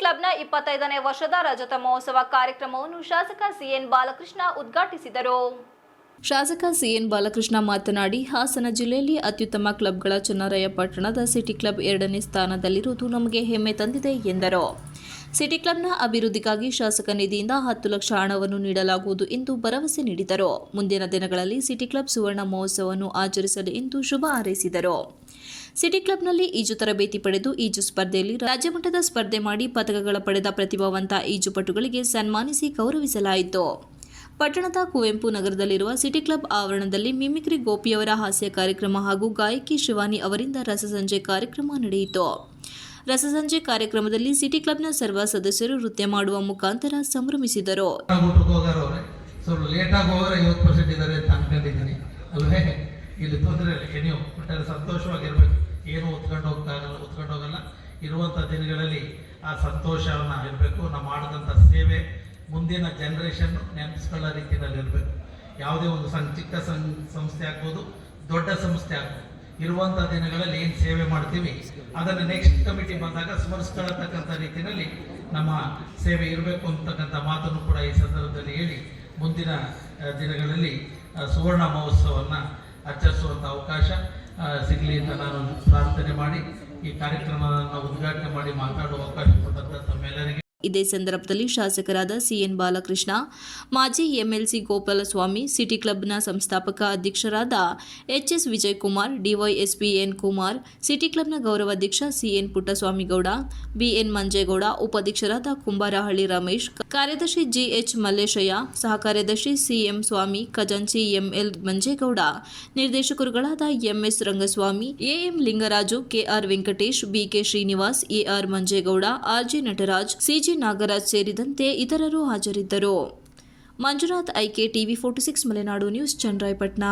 ಕ್ಲಬ್ನ ಇಪ್ಪತ್ತೈದನೇ ವರ್ಷದ ರಜತ ಮಹೋತ್ಸವ ಕಾರ್ಯಕ್ರಮವನ್ನು ಶಾಸಕ ಸಿಎನ್ ಬಾಲಕೃಷ್ಣ ಉದ್ಘಾಟಿಸಿದರು. ಶಾಸಕ ಸಿಎನ್ ಬಾಲಕೃಷ್ಣ ಮಾತನಾಡಿ ಹಾಸನ ಜಿಲ್ಲೆಯಲ್ಲಿ ಅತ್ಯುತ್ತಮ ಕ್ಲಬ್ಗಳ ಚನ್ನರಾಯ ಪಟ್ಟಣದ ಸಿಟಿ ಕ್ಲಬ್ ಎರಡನೇ ಸ್ಥಾನದಲ್ಲಿರುವುದು ನಮಗೆ ಹೆಮ್ಮೆ ತಂದಿದೆ ಎಂದರು. ಸಿಟಿ ಕ್ಲಬ್ನ ಅಭಿವೃದ್ಧಿಗಾಗಿ ಶಾಸಕ ನಿಧಿಯಿಂದ ಹತ್ತು ಲಕ್ಷ ಹಣವನ್ನು ನೀಡಲಾಗುವುದು ಎಂದು ಭರವಸೆ ನೀಡಿದರು. ಮುಂದಿನ ದಿನಗಳಲ್ಲಿ ಸಿಟಿ ಕ್ಲಬ್ ಸುವರ್ಣ ಮಹೋತ್ಸವವನ್ನು ಆಚರಿಸಲಿ ಎಂದು ಶುಭ ಹಾರೈಸಿದರು. ಸಿಟಿ ಕ್ಲಬ್ನಲ್ಲಿ ಈಜು ತರಬೇತಿ ಪಡೆದು ಈಜು ಸ್ಪರ್ಧೆಯಲ್ಲಿ ರಾಜ್ಯಮಟ್ಟದ ಸ್ಪರ್ಧೆ ಮಾಡಿ ಪದಕಗಳ ಪಡೆದ ಪ್ರತಿಭಾವಂತ ಈಜುಪಟುಗಳಿಗೆ ಸನ್ಮಾನಿಸಿ ಗೌರವಿಸಲಾಯಿತು. ಪಟ್ಟಣದ ಕುವೆಂಪು ನಗರದಲ್ಲಿರುವ ಸಿಟಿ ಕ್ಲಬ್ ಆವರಣದಲ್ಲಿ ಮಿಮಿಕ್ರಿ ಗೋಪಿಯವರ ಹಾಸ್ಯ ಕಾರ್ಯಕ್ರಮ ಹಾಗೂ ಗಾಯಕಿ ಶಿವಾನಿ ಅವರಿಂದ ರಸಸಂಜೆ ಕಾರ್ಯಕ್ರಮ ನಡೆಯಿತು. ರಸಸಂಜೆ ಕಾರ್ಯಕ್ರಮದಲ್ಲಿ ಸಿಟಿ ಕ್ಲಬ್ನ ಸರ್ವ ಸದಸ್ಯರು ನೃತ್ಯ ಮಾಡುವ ಮುಖಾಂತರ ಸಂಭ್ರಮಿಸಿದರು. ಏನು ಉತ್ಕೊಂಡು ಇರಲ್ಲ ಉತ್ಕೊಂಡು ಹೋಗಲ್ಲ. ಇರುವಂಥ ದಿನಗಳಲ್ಲಿ ಆ ಸಂತೋಷವನ್ನು ಇರಬೇಕು. ನಾವು ಮಾಡಿದಂಥ ಸೇವೆ ಮುಂದಿನ ಜನ್ರೇಷನ್ ನೆನಪಿಸ್ಕೊಳ್ಳೋ ರೀತಿಯಲ್ಲಿ ಇರಬೇಕು. ಯಾವುದೇ ಒಂದು ಸಂ, ಚಿಕ್ಕ ಸಂ, ಸಂಸ್ಥೆ ಆಗ್ಬೋದು, ದೊಡ್ಡ ಸಂಸ್ಥೆ ಆಗ್ಬೋದು. ಇರುವಂಥ ದಿನಗಳಲ್ಲಿ ಏನು ಸೇವೆ ಮಾಡ್ತೀವಿ, ಅದನ್ನು ನೆಕ್ಸ್ಟ್ ಕಮಿಟಿ ಬಂದಾಗ ಸ್ಮರಿಸ್ಕೊಳ್ಳತಕ್ಕಂಥ ರೀತಿಯಲ್ಲಿ ನಮ್ಮ ಸೇವೆ ಇರಬೇಕು ಅಂತಕ್ಕಂಥ ಮಾತನ್ನು ಕೂಡ ಈ ಸಂದರ್ಭದಲ್ಲಿ ಹೇಳಿ, ಮುಂದಿನ ದಿನಗಳಲ್ಲಿ ಸುವರ್ಣ ಮಹೋತ್ಸವವನ್ನು ಆಚರಿಸುವಂಥ ಅವಕಾಶ. ಸಿಗಲಿ ಅಂತ ನಾನು ಪ್ರಾರ್ಥನೆ ಮಾಡಿ ಈ ಕಾರ್ಯಕ್ರಮವನ್ನು ಉದ್ಘಾಟನೆ ಮಾಡಿ ಮಾತಾಡುವ ಅವಕಾಶ ಕೊಟ್ಟಂಥ ತಮ್ಮೆಲ್ಲರಿಗೆ. ಇದೇ ಸಂದರ್ಭದಲ್ಲಿ ಶಾಸಕರಾದ ಸಿಎನ್ ಬಾಲಕೃಷ್ಣ, ಮಾಜಿ ಎಂಎಲ್ಸಿ ಗೋಪಾಲಸ್ವಾಮಿ, ಸಿಟಿ ಕ್ಲಬ್ನ ಸಂಸ್ಥಾಪಕ ಅಧ್ಯಕ್ಷರಾದ HS Vijayakumar, DySP N Kumar, city ಕ್ಲಬ್ನ ಗೌರವಾಧ್ಯಕ್ಷ ಸಿಎನ್ ಪುಟ್ಟಸ್ವಾಮಿಗೌಡ, ಬಿಎನ್ ಮಂಜೇಗೌಡ, ಉಪಾಧ್ಯಕ್ಷರಾದ ಕುಂಬಾರಹಳ್ಳಿ ರಮೇಶ್, ಕಾರ್ಯದರ್ಶಿ ಜಿಎಚ್ ಮಲ್ಲೇಶಯ್ಯ ಸಹ ಕಾರ್ಯದರ್ಶಿ ಸಿಎಂ ಸ್ವಾಮಿ, ಖಜಾಂಚಿ ML Manjegowda, ನಿರ್ದೇಶಕರುಗಳಾದ MS Rangaswamy, AM Lingaraju, KR Venkatesh, BK Srinivas, AR Manjegowda RG Nataraj CG Nagaraj ಸೇರಿದಂತೆ ಇತರರು ಹಾಜರಿದ್ದರು. Manjunath IK TV forty six Malenadu news Channarayapatna